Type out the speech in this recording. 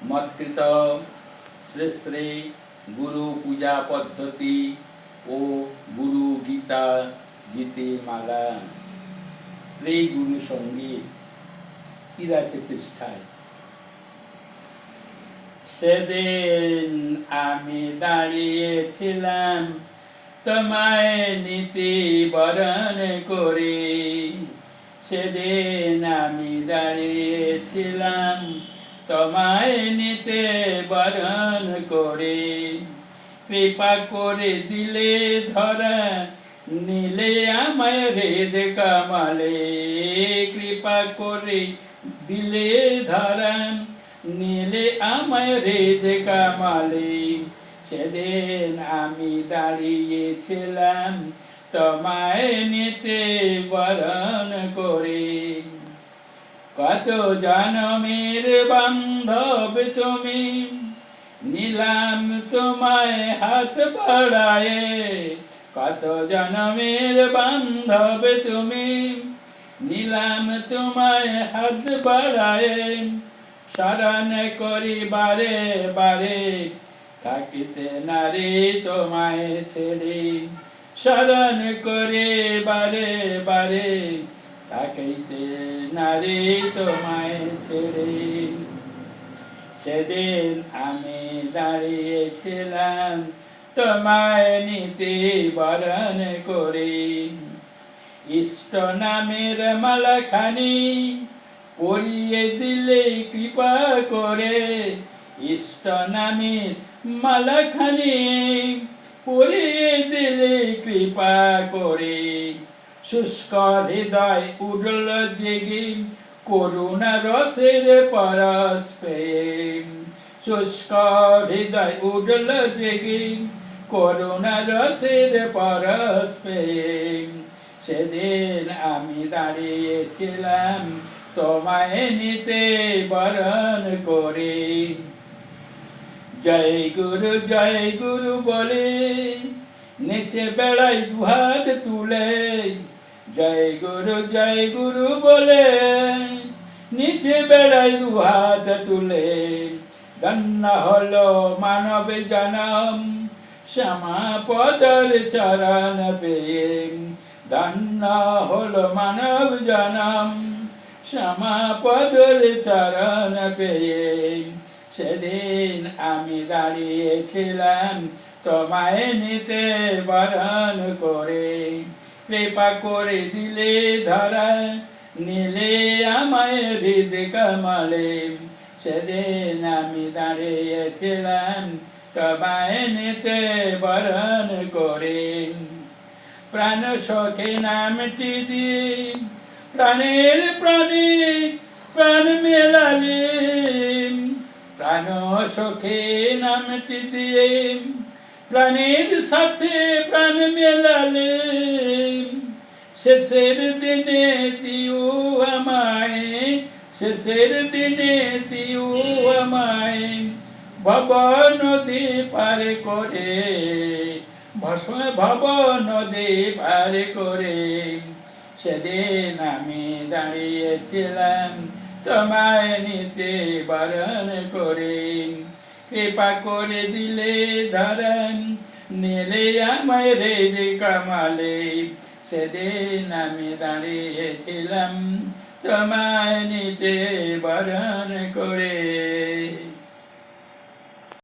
মৎকৃত শ্রী শ্রী গুরু পূজা পদ্ধতি ও গুরু গীতা গীতিমালা শ্রী গুরু সংগীত তিরাশি পৃষ্ঠায় সেদিন আমি দাঁড়িয়েছিলাম তোমায় নীতি বরণ করে সেদিন আমি দাঁড়িয়েছিলাম তোমায় নিতে বরণ করে। কৃপা করে দিলে ধরা নিলে আমায় হৃদ কামালে। কৃপা করে দিলে ধরা নিলে আমায় হৃদ কামালে। সেদিন আমি দাঁড়িয়েছিলাম, তোমায় নিতে বরণ করে। জনমের বান্ধব তুমি, নিলাম তোমায় হাত বাড়ায়, কত জনমের বান্ধব তুমি, নিলাম তোমায় হাত বাড়ায় শরণ করি বারে বারে, থাকিতে নারে তোমায় ছেড়ে শরণ করে বারে বারে থাকিতে নারে তোমায় ছেড়ে। সেদিন আমি দাঁড়িয়েছিলাম তোমায় নিতে বরণ করে। ইষ্ট নামের মালাখানি পরিয়ে দিলে কৃপা করে। ইষ্ট নামের মালাখানি পরিয়ে দিলে কৃপা করে। শুষ্ক হৃদয় উড়ল জেগে করুণা রসের পরশ প্রেম শুষ্ক হৃদয় উড়ল জেগে করুণা রসের পরশ প্রেম সেদিন আমি দাঁড়িয়েছিলাম, তোমায় নিতে বরণ করে। জয় গুরু জয় গুরু বলে নিচে বেড়াই দুহাত তুলে। জয় গুরু জয় গুরু বলে। নিচে বেড়াই দুহাত তুলে। ধন্য হলো মানব জনম, শ্যামা পদর চরণ পেয়ে ধন্য হলো মানব জনম, শ্যামা পদর চরণ পেয়ে সেদিন আমি দাঁড়িয়েছিলাম, তোমায় নিতে বরণ করে। কৃপা করে দিলে ধরা, নিলে আমায় হৃদ কমলে। সেদিন আমি দাঁড়িয়েছিলাম, তোমায় নিতে বরণ করে। প্রাণ সখে নামটি দিয়ে প্রাণের প্রাণে প্রাণ মেলালে। প্রাণ সখে নামটি দিয়ে প্রাণের সাথে প্রাণ মেলালে শেষের দিনে দিও আমায়, শেষের দিনে দিও আমায় ভব নদী পার করে ভস্ম ভব নদী পার করে। সেদিন আমি দাঁড়িয়েছিলাম তোমায় নিতে বারণ করে কৃপা করে দিলে ধরেন নিলে আমায় রেদ কামালে। সেদিন আমি দাঁড়িয়েছিলাম তোমায় নিতে বারণ করে